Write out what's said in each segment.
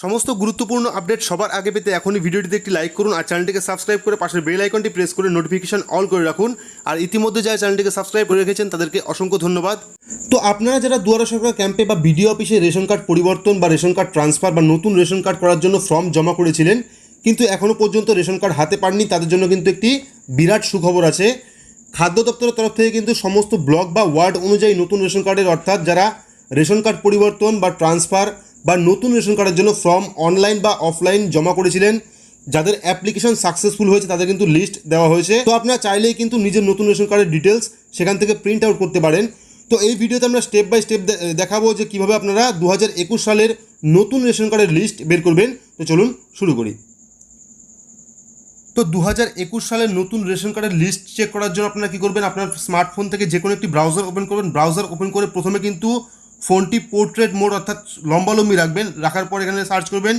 সমস্ত গুরুত্বপূর্ণ আপডেট সবার আগে পেতে এখনই ভিডিওটিতে একটি লাইক করুন আর চ্যানেলটিকে সাবস্ক্রাইব করে পাশের বেল আইকনটি প্রেস করে নোটিফিকেশন অল করে রাখুন। আর ইতিমধ্যে যারা চ্যানেলটিকে সাবস্ক্রাইব করে রেখেছেন, তাদেরকে অসংখ্য ধন্যবাদ। তো আপনারা যারা দুয়ারা সরকার ক্যাম্পে বা বিডিও অফিসে রেশন কার্ড পরিবর্তন বা রেশন কার্ড ট্রান্সফার বা নতুন রেশন কার্ড করার জন্য ফর্ম জমা করেছিলেন, কিন্তু এখনও পর্যন্ত রেশন কার্ড হাতে পাননি, তাদের জন্য কিন্তু একটি বিরাট সুখবর আছে। খাদ্য দপ্তরের তরফ থেকে কিন্তু সমস্ত ব্লক বা ওয়ার্ড অনুযায়ী নতুন রেশন কার্ডের অর্থাৎ যারা রেশন কার্ড পরিবর্তন বা ট্রান্সফার বা নতুন রেশন কার্ডের জন্য ফর্ম অনলাইন বা অফলাইন জমা করেছিলেন। যাদের অ্যাপ্লিকেশন সাকসেসফুল হয়েছে, তাদের কিন্তু লিস্ট দেওয়া হয়েছে। তো আপনারা চাইলেই কিন্তু নিজের নতুন রেশন কার্ডের ডিটেলস সেখান থেকে প্রিন্ট আউট করতে পারেন। তো এই ভিডিওতে আমরা স্টেপ বাই স্টেপ দেখাবো যে কীভাবে আপনারা দু হাজার একুশ সালের নতুন রেশন কার্ডের লিস্ট বের করবেন। তো চলুন শুরু করি। তো দু হাজার একুশ সালের নতুন রেশন কার্ডের লিস্ট চেক করার জন্য আপনারা কী করবেন? আপনার স্মার্টফোন থেকে যে কোনো একটি ব্রাউজার ওপেন করবেন। ব্রাউজার ওপেন করে প্রথমে কিন্তু ফোনটি পোর্ট্রেট মোড অর্থাৎ লম্বালম্বি রাখবেন। রাখার পর এখানে সার্চ করবেন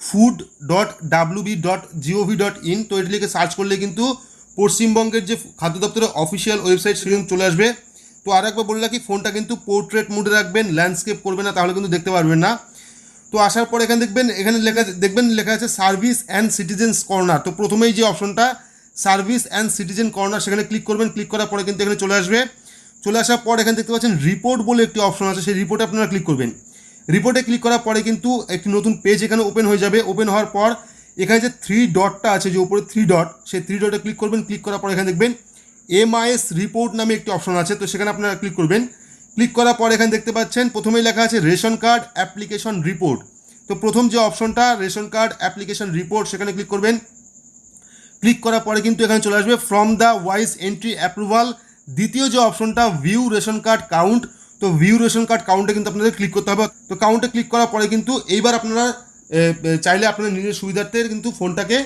food dot WB dot GOV dot in তো এটি লিখে সার্চ করলে কিন্তু পশ্চিমবঙ্গের যে খাদ্য দপ্তরের অফিসিয়াল ওয়েবসাইট, সেখানে চলে আসবে। তো আর একবার বলে রাখি, ফোনটা কিন্তু পোর্ট্রেট মোডে রাখবেন, ল্যান্ডস্কেপ করবেন না, তাহলে কিন্তু দেখতে পারবেন না। তো আসার পর এখানে দেখবেন, এখানে লেখা দেখবেন লেখা আছে সার্ভিস অ্যান্ড সিটিজেন্স কর্নার। তো প্রথমেই যে অপশনটা, সার্ভিস অ্যান্ড সিটিজেন কর্নার, সেখানে ক্লিক করবেন। ক্লিক করার পরে কিন্তু এখানে চলে আসবে। চলে আসার পর এখানে দেখতে পাচ্ছেন রিপোর্ট বলে একটি অপশন আছে, সেই রিপোর্টে আপনারা ক্লিক করবেন। রিপোর্টে ক্লিক করার পরে কিন্তু একটি নতুন পেজ এখানে ওপেন হয়ে যাবে। ওপেন হওয়ার পর এখানে যে থ্রি ডটটা আছে, যে উপরে থ্রি ডট সেই থ্রি ডটে ক্লিক করবেন। ক্লিক করার পর এখানে দেখবেন এমআইএস রিপোর্ট নামে একটি অপশন আছে, তো সেখানে আপনারা ক্লিক করবেন। ক্লিক করার পর এখানে দেখতে পাচ্ছেন, প্রথমেই লেখা আছে রেশন কার্ড অ্যাপ্লিকেশন রিপোর্ট তো প্রথম যে অপশনটা রেশন কার্ড অ্যাপ্লিকেশন রিপোর্ট সেখানে ক্লিক করবেন। ক্লিক করার পরে কিন্তু এখানে চলে আসবে from the wise entry approval দ্বিতীয় যে অপশনটা ভিউ রেশন কার্ড কাউন্ট তো ভিউ রেশন কার্ড কাউন্টে কিন্তু আপনাদের ক্লিক করতে হবে। তো কাউন্টে ক্লিক করার পরে কিন্তু এইবার আপনারা চাইলে আপনার নিজের সুবিধার্থে কিন্তু ফোনটাকে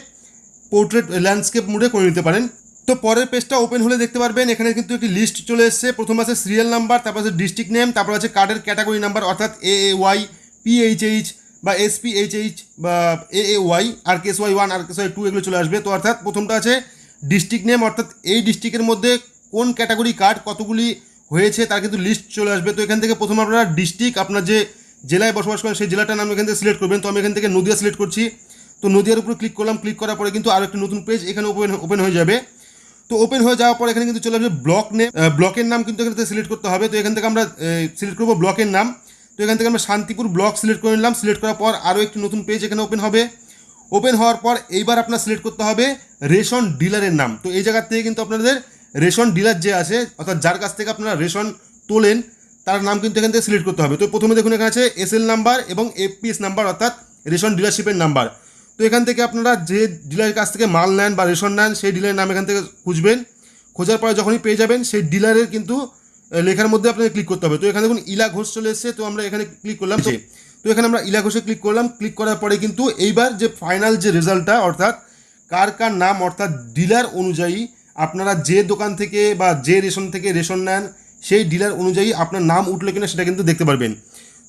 পোর্ট্রেট ল্যান্ডস্কেপ মোডে করে নিতে পারেন। তো পরের পেজটা ওপেন হলে দেখতে পারবেন, এখানে কিন্তু একটি লিস্ট চলে এসেছে। প্রথম আছে সিরিয়াল নাম্বার তারপর আছে ডিস্ট্রিক্ট নেম তারপর আছে কার্ডের ক্যাটাগরি নাম্বার অর্থাৎ এ এ ওয়াই পিএইচএইচ বা এস এসপিএইচএইচ বা A A Y R KS Y one R KS Y two এগুলো চলে আসবে। তো অর্থাৎ প্রথমটা আছে ডিস্ট্রিক্ট নেম অর্থাৎ এই ডিস্ট্রিক্টের মধ্যে কোন ক্যাটাগরি কার্ড কতগুলি হয়েছে তার কিন্তু লিস্ট চলে আসবে। তো এখান থেকে প্রথম আপনারা ডিস্ট্রিক্ট আপনার যে জেলায় বসবাস করেন সেই জেলাটার নাম এখান থেকে সিলেক্ট করবেন। তো আমি এখান থেকে নদিয়া সিলেক্ট করছি। তো নদিয়ার উপর ক্লিক করলাম ক্লিক করার পরে কিন্তু আরও একটি নতুন পেজ এখানে ওপেন ওপেন হয়ে যাবে। তো ওপেন হয়ে যাওয়ার পর এখানে কিন্তু চলে আসবে ব্লক নেম ব্লকের নাম কিন্তু এখান থেকে সিলেক্ট করতে হবে। তো এখান থেকে আমরা সিলেক্ট করব ব্লকের নাম। তো এখান থেকে আমরা শান্তিপুর ব্লক সিলেক্ট করে নিলাম। সিলেক্ট করার পর আরও একটি নতুন পেজ এখানে ওপেন হবে। ওপেন হওয়ার পর এইবার আপনার সিলেক্ট করতে হবে রেশন ডিলারের নাম। তো এই জায়গার থেকে কিন্তু আপনাদের রেশন ডিলার যে আছে অর্থাৎ যার কাছ থেকে আপনারা রেশন তোলেন তার নাম কিন্তু এখান থেকে সিলেক্ট করতে হবে। তো প্রথমে দেখুন এখানে আছে এসএল নাম্বার এবং এফপিএস নাম্বার অর্থাৎ রেশন ডিলারশিপের নাম্বার তো এখান থেকে আপনারা যে ডিলারের কাছ থেকে মাল নেন বা রেশন নেন সেই ডিলারের নাম এখান থেকে খুঁজবেন। খোঁজার পরে যখনই পেয়ে যাবেন সেই ডিলারের কিন্তু লেখার মধ্যে আপনাকে ক্লিক করতে হবে। তো এখানে দেখুন ইলা ঘোষ চলে এসেছে তো আমরা এখানে ক্লিক করলাম। তো- তো এখানে আমরা ইলা ঘোষে ক্লিক করলাম। ক্লিক করার পরে কিন্তু এইবার যে ফাইনাল যে রেজাল্টটা অর্থাৎ কার কার নাম অর্থাৎ ডিলার অনুযায়ী আপনারা যে দোকান থেকে বা যে রেশন থেকে রেশন নেন, সেই ডিলার অনুযায়ী আপনার নাম উঠল কিনা সেটা কিন্তু দেখতে পারবেন।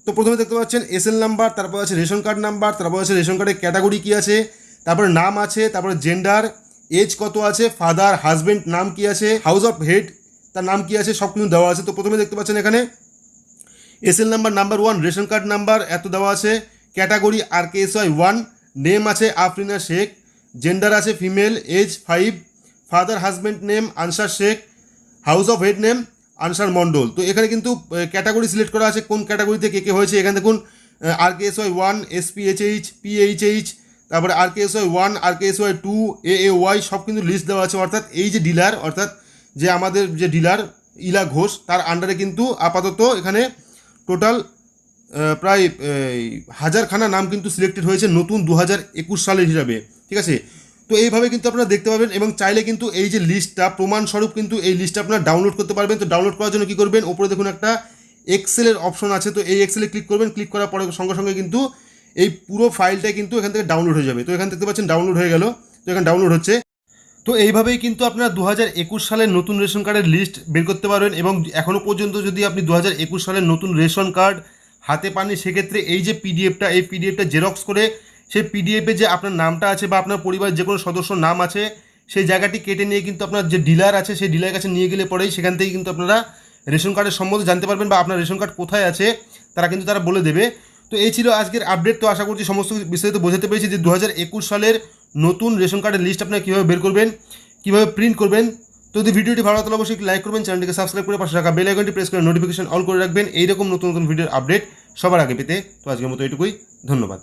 তো প্রথমে দেখতে পাচ্ছেন এসএল নাম্বার তারপর আছে রেশন কার্ড নাম্বার তারপর আছে রেশন কার্ডের ক্যাটাগরি কী আছে, তারপরে নাম আছে, তারপরে জেন্ডার এজ কত আছে ফাদার হাজবেন্ড নাম কি আছে হাউস অফ হেড তার নাম কি আছে, সব কিছু দেওয়া আছে। তো প্রথমে দেখতে পাচ্ছেন এখানে SL number number one ration card number এত দেওয়া আছে। Category R K S Y one name আছে আফরিনা শেখ জেন্ডার আছে female age five father husband name Ansar Sheikh, house of head name Ansar Mondal তো এখানে কিন্তু ক্যাটাগরি সিলেক্ট করা আছে, কোন ক্যাটাগরিতে কে কে হয়েছে। এখানে দেখুন R K S Y one S P H H P H H তারপরে R K S Y one R K S Y two A A Y সব কিন্তু লিস্ট দেওয়া আছে। অর্থাৎ এই যে ডিলার অর্থাৎ যে আমাদের যে ডিলার ইলা ঘোষ, তার আন্ডারে কিন্তু আপাতত এখানে টোটাল প্রায় হাজারখানা নাম কিন্তু সিলেক্টেড হয়েছে নতুন দু হাজার একুশ সালের হিসাবে। ঠিক আছে? তো এইভাবে কিন্তু আপনারা দেখতে পাবেন এবং চাইলে কিন্তু এই যে লিস্টটা প্রমাণস্বরূপ কিন্তু এই লিস্টটা আপনারা ডাউনলোড করতে পারবেন। তো ডাউনলোড করার জন্য কী করবেন? ওপরে দেখুন একটা এক্সেলের অপশন আছে। তো এই এক্সেলে ক্লিক করবেন। ক্লিক করার পরে সঙ্গে সঙ্গে কিন্তু এই পুরো ফাইলটাই কিন্তু এখান থেকে ডাউনলোড হয়ে যাবে। তো এখান দেখতে পাচ্ছেন ডাউনলোড হয়ে গেল। তো এখানে ডাউনলোড হচ্ছে। তো এইভাবেই কিন্তু আপনারা দু হাজার একুশ সালের নতুন রেশন কার্ডের লিস্ট বের করতে পারবেন এবং এখনও পর্যন্ত যদি আপনি দু হাজার একুশ সালের নতুন রেশন কার্ড হাতে পাননি, সেক্ষেত্রে এই যে পিডিএফটা এই পিডিএফটা জেরক্স করে সেই পিডিএফে যে আপনার নামটা আছে বা আপনার পরিবারের যে কোনো সদস্যর নাম আছে, সেই জায়গাটি কেটে নিয়ে কিন্তু আপনার যে ডিলার আছে, সেই ডিলারের কাছে নিয়ে গেলে পরেই সেখান থেকে কিন্তু আপনারা রেশন কার্ডের সম্বন্ধে জানতে পারবেন বা আপনার রেশন কার্ড কোথায় আছে, তারা কিন্তু তারা বলে দেবে। তো এই ছিল আজকের আপডেট তো আশা করছি সমস্ত বিস্তারিত বোঝাতে পেরেছি যে দু হাজার একুশ সালের নতুন রেশন কার্ডের লিস্ট আপনারা কীভাবে বের করবেন, কীভাবে প্রিন্ট করবেন। তো যদি ভিডিওটি ভালো লাগলে অবশ্যই লাইক করবেন, চ্যানেলটিকে সাবস্ক্রাইব করে পাশে রাখা বেল আইকনটি প্রেস করে নোটিফিকেশন অল করে রাখবেন। এইরকম নতুন নতুন ভিডিওর আপডেট সবার আগে পেতে। তো আজকের মতো এটুকুই ধন্যবাদ।